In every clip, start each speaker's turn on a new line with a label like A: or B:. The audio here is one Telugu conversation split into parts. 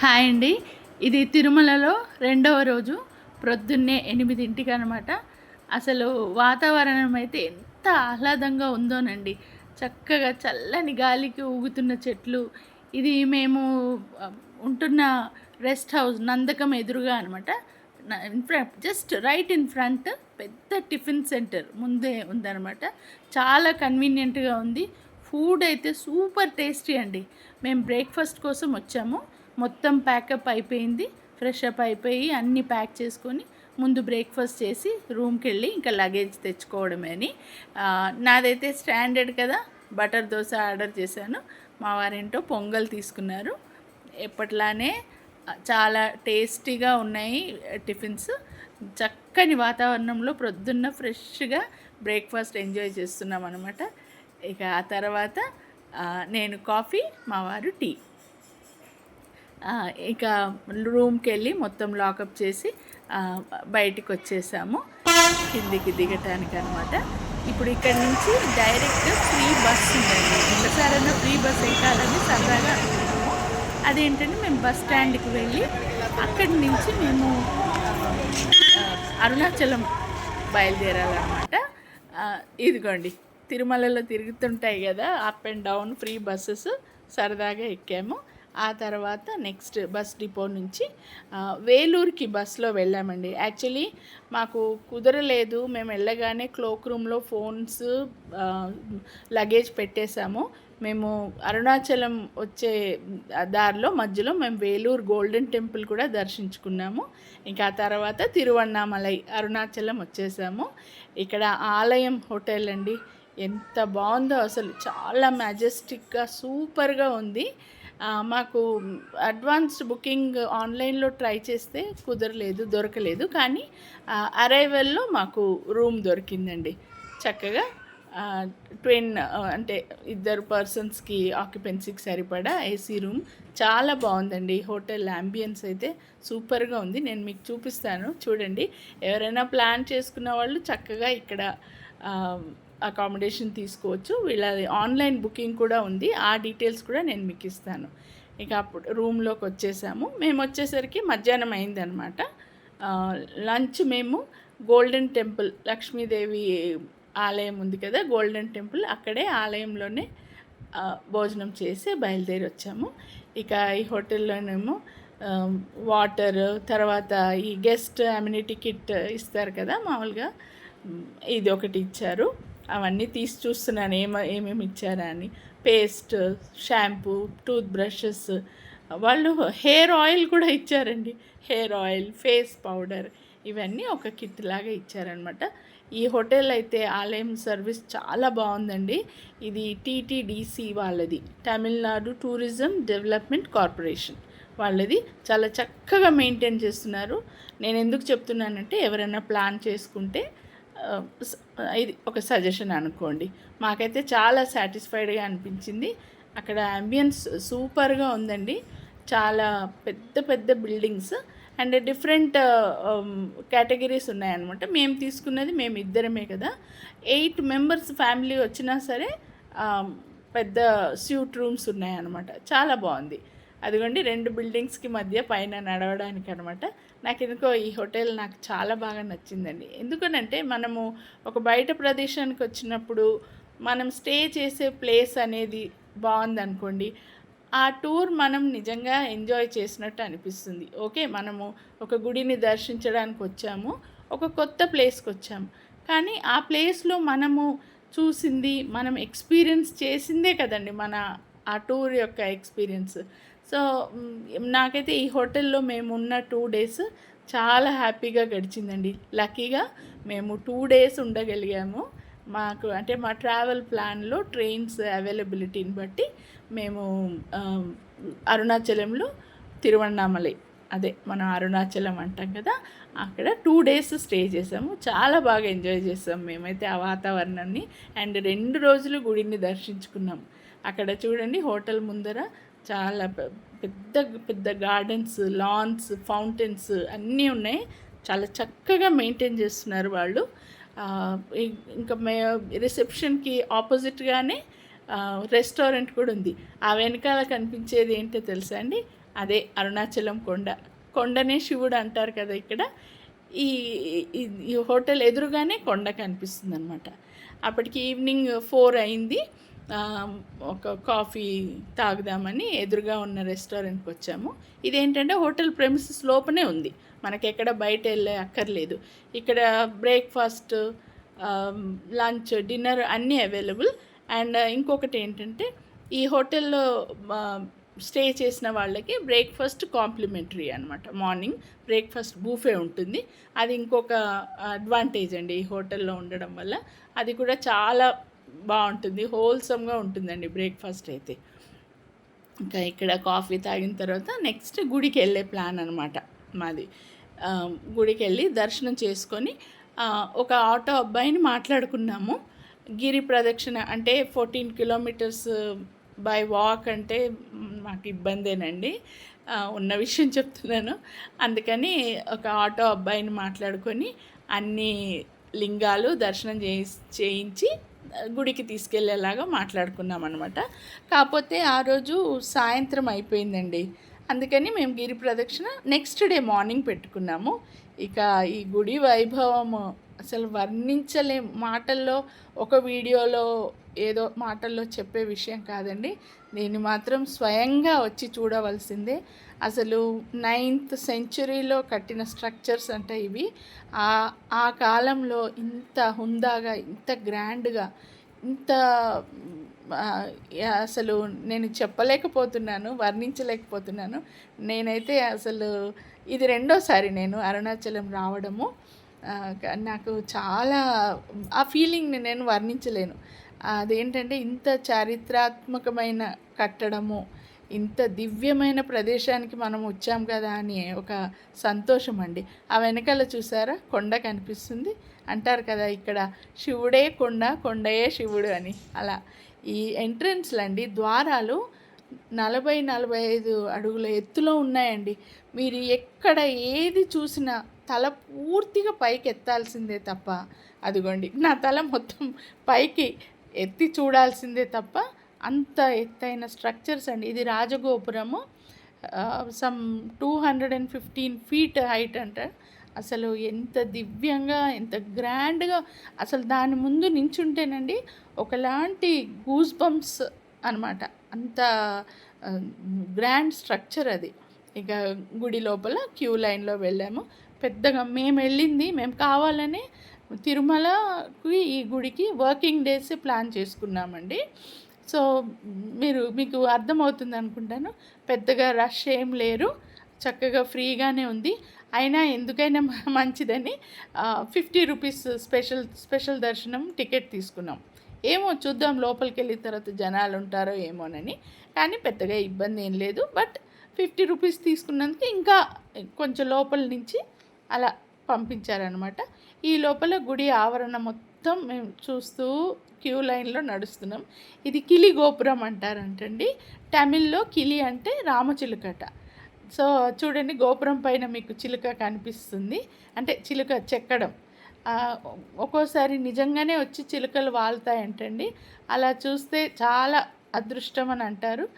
A: హాయ్ అండి. ఇది తిరుమలలో రెండవ రోజు ప్రొద్దున్నే ఎనిమిదింటికి అనమాట అసలు వాతావరణం అయితే ఎంత ఆహ్లాదంగా ఉందోనండి. చక్కగా చల్లని గాలికి ఊగుతున్న చెట్లు. ఇది మేము ఉంటున్న రెస్ట్ హౌస్ నందకం ఎదురుగా అనమాట జస్ట్ రైట్ ఇన్ ఫ్రంట్ పెద్ద టిఫిన్ సెంటర్ ముందే ఉందన్నమాట. చాలా కన్వీనియంట్గా ఉంది. ఫుడ్ అయితే సూపర్ టేస్టీ అండి. మేము బ్రేక్ఫాస్ట్ కోసం వచ్చాము. మొత్తం ప్యాకప్ అయిపోయింది ఫ్రెష్ అప్ అయిపోయి అన్నీ ప్యాక్ చేసుకొని ముందు బ్రేక్ఫాస్ట్ చేసి రూమ్కి వెళ్ళి ఇంకా లగేజ్ తెచ్చుకోవడమే అని. నాదైతే స్టాండర్డ్ కదా బటర్ దోశ ఆర్డర్ చేశాను. మా వారేంటో పొంగల్ తీసుకున్నారు. ఎప్పట్లానే చాలా టేస్టీగా ఉన్నాయి టిఫిన్స్. చక్కని వాతావరణంలో ప్రొద్దున్న ఫ్రెష్గా బ్రేక్ఫాస్ట్ ఎంజాయ్ చేస్తున్నాం అనమాట ఇక ఆ తర్వాత నేను కాఫీ మా వారు టీ ఇక రూమ్కి వెళ్ళి మొత్తం లాకప్ చేసి బయటికి వచ్చేసాము కిందికి దిగటానికి అనమాట ఇప్పుడు ఇక్కడ నుంచి డైరెక్ట్ ఫ్రీ బస్ ఉందండి. ఒకసారైనా ఫ్రీ బస్ ఎక్కాలని సరదాగా అనుకున్నాము. అదేంటంటే మేము బస్ స్టాండ్కి వెళ్ళి అక్కడి నుంచి మేము అరుణాచలం బయలుదేరాలన్నమాట. ఇదిగోండి. తిరుమలలో తిరుగుతుంటాయి కదా up and down free buses సరదాగా ఎక్కాము. ఆ తర్వాత నెక్స్ట్ బస్ డిపో నుంచి వేలూరుకి బస్సులో వెళ్ళామండి. యాక్చువల్లీ మాకు కుదరలేదు. మేము వెళ్ళగానే క్లోక్ రూమ్లో ఫోన్స్ లగేజ్ పెట్టేశాము. మేము అరుణాచలం వచ్చే దారిలో మధ్యలో మేము వేలూరు గోల్డెన్ టెంపుల్ కూడా దర్శించుకున్నాము. ఇంకా ఆ తర్వాత తిరువన్నామలై అరుణాచలం వచ్చేసాము. ఇక్కడ ఆలయం హోటల్ అండి. ఎంత బాగుందో అసలు. చాలా మ్యాజెస్టిక్గా సూపర్గా ఉంది. మాకు అడ్వాన్స్డ్ బుకింగ్ ఆన్లైన్లో ట్రై చేస్తే కుదరలేదు దొరకలేదు. కానీ అరైవల్లో మాకు రూమ్ దొరికిందండి. చక్కగా ట్విన్ అంటే ఇద్దరు పర్సన్స్కి ఆక్యుపెన్సీకి సరిపడా ఏసీ రూమ్. చాలా బాగుందండి. హోటల్ అంబియన్స్ అయితే సూపర్గా ఉంది. నేను మీకు చూపిస్తాను. చూడండి. ఎవరైనా ప్లాన్ చేసుకున్న వాళ్ళు చక్కగా ఇక్కడ అకామిడేషన్ తీసుకోవచ్చు. వీళ్ళది ఆన్లైన్ బుకింగ్ కూడా ఉంది. ఆ డీటెయిల్స్ కూడా నేను మీకు ఇస్తాను. ఇక అప్పుడు రూమ్లోకి వచ్చేసాము. మేము వచ్చేసరికి మధ్యాహ్నం అయిందనమాట లంచ్ మేము గోల్డెన్ టెంపుల్ లక్ష్మీదేవి ఆలయం ఉంది కదా గోల్డెన్ టెంపుల్ అక్కడే ఆలయంలోనే భోజనం చేసి బయలుదేరి వచ్చాము. ఇక ఈ హోటల్లోనేమో వాటర్ తర్వాత ఈ గెస్ట్ అమ్యూనిటీ కిట్ ఇస్తారు కదా మామూలుగా. ఇది ఒకటి ఇచ్చారు. అవన్నీ తీసి చూస్తున్నాను. ఏమ ఏమేమి ఇచ్చారా అని. పేస్ట్ షాంపూ టూత్ బ్రషెస్ వాళ్ళు హెయిర్ ఆయిల్ కూడా ఇచ్చారండి. హెయిర్ ఆయిల్ ఫేస్ పౌడర్ ఇవన్నీ ఒక కిట్ లాగా ఇచ్చారనమాట ఈ హోటల్ అయితే ఆలయం సర్వీస్ చాలా బాగుందండి. ఇది టీటీడీసీ వాళ్ళది. తమిళనాడు టూరిజం డెవలప్మెంట్ కార్పొరేషన్ వాళ్ళది. చాలా చక్కగా మెయింటైన్ చేస్తున్నారు. నేను ఎందుకు చెప్తున్నానంటే ఎవరైనా ప్లాన్ చేసుకుంటే ఇది ఒక సజెషన్ అనుకోండి. మాకైతే చాలా సాటిస్ఫైడ్గా అనిపించింది. అక్కడ అంబియన్స్ సూపర్గా ఉందండి. చాలా పెద్ద పెద్ద బిల్డింగ్స్ అండ్ డిఫరెంట్ కేటగిరీస్ ఉన్నాయన్నమాట. మేము తీసుకున్నది మేము ఇద్దరమే కదా. ఎయిట్ మెంబర్స్ ఫ్యామిలీ వచ్చినా సరే um, పెద్ద స్యూట్ రూమ్స్ ఉన్నాయన్నమాట. చాలా బాగుంది. అదిగోండి రెండు బిల్డింగ్స్కి మధ్య పైన నడవడానికి అనమాట నాకు ఎందుకో ఈ హోటల్ నాకు చాలా బాగా నచ్చిందండి. ఎందుకనంటే మనము ఒక బయట ప్రదేశానికి వచ్చినప్పుడు మనం స్టే చేసే ప్లేస్ అనేది బాగుందనుకోండి ఆ టూర్ మనం నిజంగా ఎంజాయ్ చేసినట్టు అనిపిస్తుంది. ఓకే మనము ఒక గుడిని దర్శించడానికి వచ్చాము ఒక కొత్త ప్లేస్కి వచ్చాము కానీ ఆ ప్లేస్లో మనము చూసింది మనం ఎక్స్పీరియన్స్ చేసిందే కదండి మన ఆ టూర్ యొక్క ఎక్స్పీరియన్స్. సో నాకైతే ఈ హోటల్లో మేము ఉన్న టూ డేస్ చాలా హ్యాపీగా గడిచిందండి. లక్కీగా మేము టూ డేస్ ఉండగలిగాము. మాకు అంటే మా ట్రావెల్ ప్లాన్లో ట్రైన్స్ అవైలబిలిటీని బట్టి మేము అరుణాచలంలో తిరువణామలై అదే మనం అరుణాచలం అంటాం కదా అక్కడ టూ డేస్ స్టే చేసాము. చాలా బాగా ఎంజాయ్ చేసాం మేమైతే ఆ వాతావరణాన్ని. అండ్ రెండు రోజులు గుడిని దర్శించుకున్నాం. అక్కడ చూడండి హోటల్ ముందర చాలా పెద్ద పెద్ద గార్డెన్స్ లాన్స్ ఫౌంటైన్స్ అన్నీ ఉన్నాయి. చాలా చక్కగా మెయింటైన్ చేస్తున్నారు వాళ్ళు. ఇంకా మే రిసెప్షన్కి ఆపోజిట్గానే రెస్టారెంట్ కూడా ఉంది. ఆ వెనకాల కనిపించేది ఏంటో తెలుసా అండి? అదే అరుణాచలం కొండ. కొండనే శివుడు అంటారు కదా ఇక్కడ. ఈ ఈ- హోటల్ ఎదురుగానే కొండ కనిపిస్తుంది అనమాట అప్పటికి ఈవినింగ్ ఫోర్ అయింది. ఒక కాఫీ తాగుదామని ఎదురుగా ఉన్న రెస్టారెంట్కి వచ్చాము. ఇదేంటంటే హోటల్ ప్రెమిసెస్ లోపనే ఉంది. మనకి ఎక్కడ బయట వెళ్ళే అక్కర్లేదు. ఇక్కడ బ్రేక్ఫాస్ట్ లంచ్ డిన్నర్ అన్నీ అవైలబుల్. అండ్ ఇంకొకటి ఏంటంటే ఈ హోటల్లో స్టే చేసిన వాళ్ళకి బ్రేక్ఫాస్ట్ కాంప్లిమెంటరీ అనమాట మార్నింగ్ బ్రేక్ఫాస్ట్ బూఫే ఉంటుంది. అది ఇంకొక అడ్వాంటేజ్ అండి ఈ హోటల్లో ఉండడం వల్ల. అది కూడా చాలా బాగుంటుంది హోల్సమ్గా ఉంటుందండి బ్రేక్ఫాస్ట్ అయితే. ఇంకా ఇక్కడ కాఫీ తాగిన తర్వాత నెక్స్ట్ గుడికి వెళ్ళే ప్లాన్ అనమాట మాది. గుడికి వెళ్ళి దర్శనం చేసుకొని ఒక ఆటో అబ్బాయిని మాట్లాడుకున్నాము. గిరి ప్రదక్షిణ అంటే ఫోర్టీన్ కిలోమీటర్స్ బై వాక్ అంటే మాకు ఇబ్బందేనండి. ఉన్న విషయం చెప్తున్నాను. అందుకని ఒక ఆటో అబ్బాయిని మాట్లాడుకొని అన్ని లింగాలు దర్శనం చేయించి గుడికి తీసుకెళ్ళేలాగా మాట్లాడుకున్నాం అనమాట కాకపోతే ఆ రోజు సాయంత్రం అయిపోయిందండి. అందుకని మేము గిరి ప్రదక్షిణ నెక్స్ట్ డే మార్నింగ్ పెట్టుకున్నాము. ఇక ఈ గుడి వైభవము అసలు వర్ణించలేం. మాటల్లో ఒక వీడియోలో ఏదో మాటల్లో చెప్పే విషయం కాదండి. దీన్ని మాత్రం స్వయంగా వచ్చి చూడవలసిందే. అసలు నైన్త్ సెంచరీలో కట్టిన స్ట్రక్చర్స్ అంటే ఇవి. ఆ ఆ కాలంలో ఇంత హుందాగా ఇంత గ్రాండ్గా ఇంత అసలు నేను చెప్పలేకపోతున్నాను వర్ణించలేకపోతున్నాను. నేనైతే అసలు ఇది రెండోసారి నేను అరుణాచలం రావడము. నాకు చాలా ఆ ఫీలింగ్ని నేను వర్ణించలేను. అదేంటంటే ఇంత చారిత్రాత్మకమైన కట్టడము ఇంత దివ్యమైన ప్రదేశానికి మనం వచ్చాం కదా అని ఒక సంతోషం అండి. ఆ వెనకాల చూసారా? కొండ కనిపిస్తుంది. అంటారు కదా ఇక్కడ శివుడే కొండ కొండయే శివుడు అని. అలా. ఈ ఎంట్రన్స్లు అండి ద్వారాలు నలభై నలభై ఐదు అడుగుల ఎత్తులో ఉన్నాయండి. మీరు ఎక్కడ ఏది చూసినా తల పూర్తిగా పైకి ఎత్తాల్సిందే తప్ప అదిగోండి నా తల మొత్తం పైకి ఎత్తి చూడాల్సిందే తప్ప అంత ఎత్తైన స్ట్రక్చర్స్ అండి. ఇది రాజగోపురము. Some two hundred and fifteen feet height అంట. అసలు ఎంత దివ్యంగా ఎంత గ్రాండ్గా అసలు దాని ముందు నించుంటేనండి ఒకలాంటి గూస్ బంప్స్ అనమాట అంత గ్రాండ్ స్ట్రక్చర్ అది. ఇక గుడి లోపల క్యూ లైన్లో వెళ్ళాము. పెద్దగా మేము వెళ్ళింది మేము కావాలని తిరుమలకి ఈ గుడికి వర్కింగ్ డేస్ ప్లాన్ చేసుకున్నామండి. సో మీరు మీకు అర్థమవుతుంది అనుకుంటాను. పెద్దగా రష్ ఏం లేరు. చక్కగా ఫ్రీగానే ఉంది. అయినా ఎందుకైనా మంచిదని ఫిఫ్టీ రూపీస్ స్పెషల్ స్పెషల్ దర్శనం టికెట్ తీసుకున్నాం. ఏమో చూద్దాం లోపలికి వెళ్ళిన తర్వాత జనాలు ఉంటారో ఏమోనని. కానీ పెద్దగా ఇబ్బంది ఏం లేదు. బట్ ఫిఫ్టీ రూపీస్ తీసుకున్నందుకు ఇంకా కొంచెం లోపల నుంచి అలా పంపించారనమాట ఈ లోపల గుడి ఆవరణ మొత్తం మేము చూస్తూ క్యూ లైన్లో నడుస్తున్నాం. ఇది కిలి గోపురం అంటారంటండి. తమిళ్ళో కిలి అంటే రామచిలుకట సో చూడండి గోపురం పైన మీకు చిలుక కనిపిస్తుంది. అంటే చిలుక చెక్కడం. ఒక్కోసారి నిజంగానే వచ్చి చిలుకలు వాళ్తాయంటండి. అలా చూస్తే చాలా అదృష్టం అని అంటారు.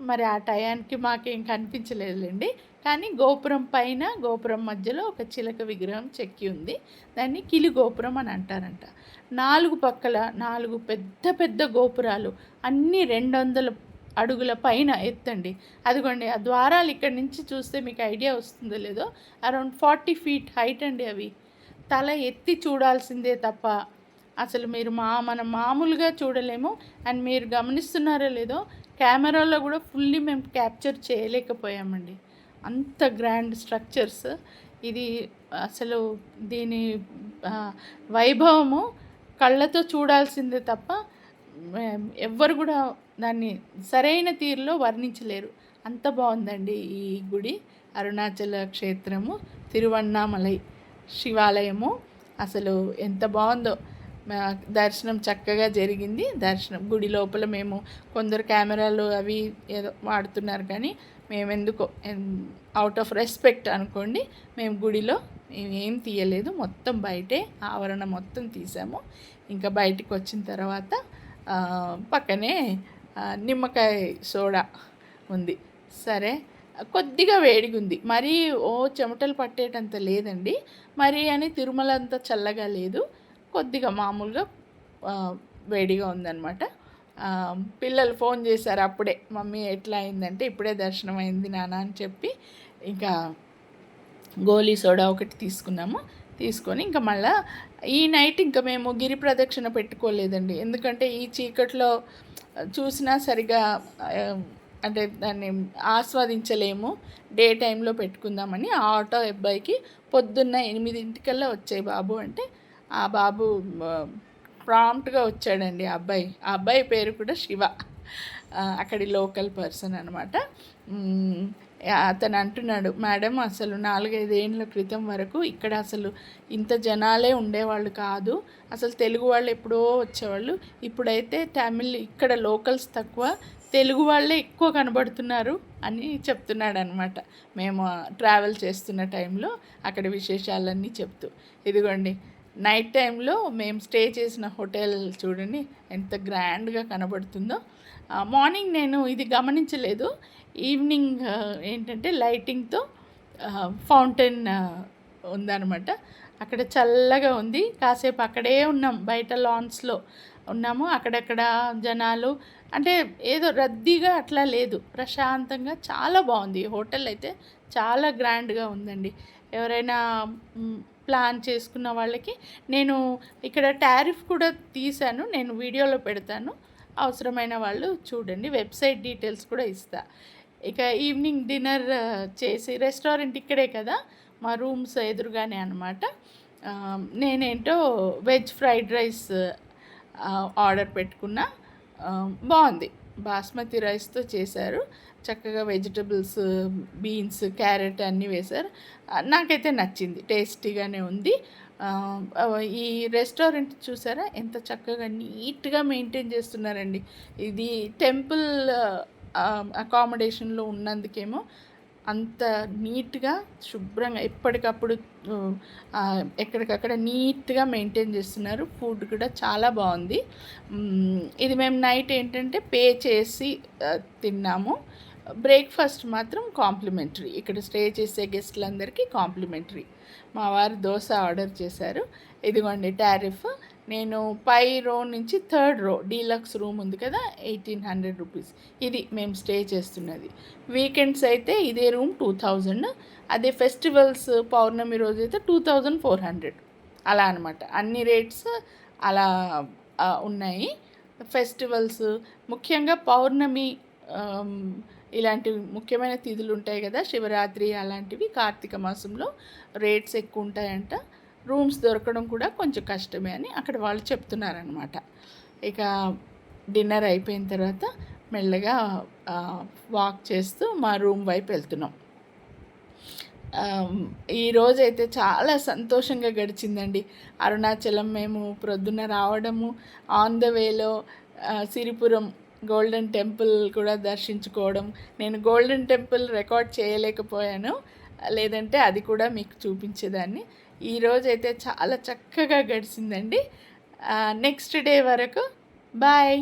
A: మరి ఆ టయానికి మాకేం కనిపించలేదులేండి. కానీ గోపురం పైన గోపురం మధ్యలో ఒక చిలక విగ్రహం చెక్కి ఉంది. దాన్ని కిలి గోపురం అని అంటారంట. నాలుగు పక్కల నాలుగు పెద్ద పెద్ద గోపురాలు అన్నీ రెండు వందల అడుగుల పైన ఎత్తండి. అదిగోండి ఆ ద్వారాలు ఇక్కడి నుంచి చూస్తే మీకు ఐడియా వస్తుందో లేదో అరౌండ్ ఫార్టీ ఫీట్ హైట్ అండి అవి. తల ఎత్తి చూడాల్సిందే తప్ప అసలు మీరు మా మనం మామూలుగా చూడలేము. అండ్ మీరు గమనిస్తున్నారో లేదో కెమెరాలో కూడా ఫుల్లీ మేము క్యాప్చర్ చేయలేకపోయామండి. అంత గ్రాండ్ స్ట్రక్చర్స్. ఇది అసలు దీని వైభవము కళ్ళతో చూడాల్సిందే తప్ప ఎవ్వరు కూడా దాన్ని సరైన తీరులో వర్ణించలేరు. అంత బాగుందండి ఈ గుడి. అరుణాచల క్షేత్రము తిరువన్నామలై శివాలయము. అసలు ఎంత బాగుందో. మా దర్శనం చక్కగా జరిగింది. దర్శనం గుడి లోపల మేము కొందరు కెమెరాలు అవి ఏదో వాడుతున్నారు కానీ మేమెందుకో అవుట్ ఆఫ్ రెస్పెక్ట్ అనుకోండి మేము గుడిలో ఏం తీయలేదు మొత్తం బయటే ఆవరణ మొత్తం తీసాము. ఇంకా బయటికి వచ్చిన తర్వాత పక్కనే నిమ్మకాయ సోడా ఉంది. సరే కొద్దిగా వేడిగా ఉంది మరీ ఓ చెమటలు పట్టేటంత లేదండి. మరీ అని తిరుమల అంత చల్లగా లేదు. కొద్దిగా మామూలుగా వేడిగా ఉందన్నమాట. పిల్లలు ఫోన్ చేశారు అప్పుడే మమ్మీ ఎట్లా అయిందంటే ఇప్పుడే దర్శనం అయింది నాన్న అని చెప్పి ఇంకా గోలీ సోడా ఒకటి తీసుకున్నాము. తీసుకొని ఇంకా మళ్ళా ఈ నైట్ ఇంకా మేము గిరి ప్రదక్షిణ పెట్టుకోలేదండి. ఎందుకంటే ఈ చీకట్లో చూసినా సరిగా అంటే దాన్ని ఆస్వాదించలేము. డే టైంలో పెట్టుకుందామని ఆ ఆటో అబ్బాయికి పొద్దున్న ఎనిమిదింటికల్లా వచ్చాయి బాబు అంటే ఆ బాబు ప్రాంప్ట్గా వచ్చాడండి ఆ అబ్బాయి. ఆ అబ్బాయి పేరు కూడా శివ. అక్కడి లోకల్ పర్సన్ అనమాట అతను అంటున్నాడు మేడం అసలు నాలుగైదేళ్ళ క్రితం వరకు ఇక్కడ అసలు ఇంత జనాలే ఉండేవాళ్ళు కాదు. అసలు తెలుగు వాళ్ళు ఎప్పుడో వచ్చేవాళ్ళు. ఇప్పుడైతే తమిళ్ ఇక్కడ లోకల్స్ తక్కువ. తెలుగు వాళ్ళే ఎక్కువ కనబడుతున్నారు అని చెప్తున్నాడు అనమాట మేము ట్రావెల్ చేస్తున్న టైంలో అక్కడ విశేషాలన్నీ చెప్తూ. ఇదిగోండి నైట్ టైంలో మేము స్టే చేసిన హోటల్ చూడండి ఎంత గ్రాండ్గా కనబడుతుందో. మార్నింగ్ నేను ఇది గమనించలేదు. ఈవినింగ్ ఏంటంటే లైటింగ్తో ఫౌంటైన్ ఉందన్నమాట. అక్కడ చల్లగా ఉంది. కాసేపు అక్కడే ఉన్నాం బయట లాన్స్లో ఉన్నాము. అక్కడక్కడ జనాలు అంటే ఏదో రద్దీగా అట్లా లేదు. ప్రశాంతంగా చాలా బాగుంది. హోటల్ అయితే చాలా గ్రాండ్గా ఉందండి. ఎవరైనా ప్లాన్ చేసుకున్న వాళ్ళకి నేను ఇక్కడ టారిఫ్ కూడా తీశాను నేను వీడియోలో పెడతాను. అవసరమైన వాళ్ళు చూడండి వెబ్సైట్ డీటెయిల్స్ కూడా ఇస్తా. ఇక ఈవినింగ్ డిన్నర్ చేసి రెస్టారెంట్ ఇక్కడే కదా మా రూమ్స్ ఎదురుగానే అనమాట నేనేంటో వెజ్ ఫ్రైడ్ రైస్ ఆర్డర్ పెట్టుకున్నా. బాగుంది. బాస్మతి రైస్తో చేశారు. చక్కగా వెజిటబుల్స్ బీన్స్ క్యారెట్ అన్నీ వేశారు. నాకైతే నచ్చింది టేస్టీగానే ఉంది. ఈ రెస్టారెంట్ చూసారా? ఎంత చక్కగా నీట్గా మెయింటైన్ చేస్తున్నారండి. ఇది టెంపుల్ అకామిడేషన్లో ఉన్నందుకేమో అంత నీట్గా శుభ్రంగా ఎప్పటికప్పుడు ఎక్కడికక్కడ నీట్గా మెయింటైన్ చేస్తున్నారు. ఫుడ్ కూడా చాలా బాగుంది. ఇది మేము నైట్ ఏంటంటే పే చేసి తిన్నాము. బ్రేక్ఫాస్ట్ మాత్రం కాంప్లిమెంటరీ. ఇక్కడ స్టే చేసే గెస్ట్లందరికీ కాంప్లిమెంటరీ. మా వారు దోశ ఆర్డర్ చేశారు. ఇదిగోండి టారిఫ్. నేను పై రో నుంచి థర్డ్ రో డీలక్స్ రూమ్ ఉంది కదా ఎయిటీన్ హండ్రెడ్ రూపీస్. ఇది మేము స్టే చేస్తున్నది. వీకెండ్స్ అయితే ఇదే రూమ్ టూ థౌజండ్ అదే ఫెస్టివల్స్ పౌర్ణమి రోజు అయితే టూ థౌజండ్ ఫోర్ హండ్రెడ్. అలా అనమాట అన్ని రేట్స్ అలా ఉన్నాయి. ఫెస్టివల్స్ ముఖ్యంగా పౌర్ణమి ఇలాంటి ముఖ్యమైన తిథులు ఉంటాయి కదా శివరాత్రి అలాంటివి కార్తీక మాసంలో రేట్స్ ఎక్కువ ఉంటాయంట. రూమ్స్ దొరకడం కూడా కొంచెం కష్టమే అని అక్కడ వాళ్ళు చెప్తున్నారనమాట ఇక డిన్నర్ అయిపోయిన తర్వాత మెల్లగా వాక్ చేస్తూ మా రూమ్ వైపు వెళ్తున్నాం. ఈరోజైతే అయితే చాలా సంతోషంగా గడిచిందండి. అరుణాచలం మేము ప్రొద్దున రావడము ఆన్ ద వేలో సిరిపురం గోల్డెన్ టెంపుల్ కూడా దర్శించుకోవడం. నేను గోల్డెన్ టెంపుల్ రికార్డ్ చేయలేకపోయాను. లేదంటే అది కూడా మీకు చూపించేదాన్ని. ఈరోజు అయితే చాలా చక్కగా గడిచిందండి. నెక్స్ట్ డే వరకు బాయ్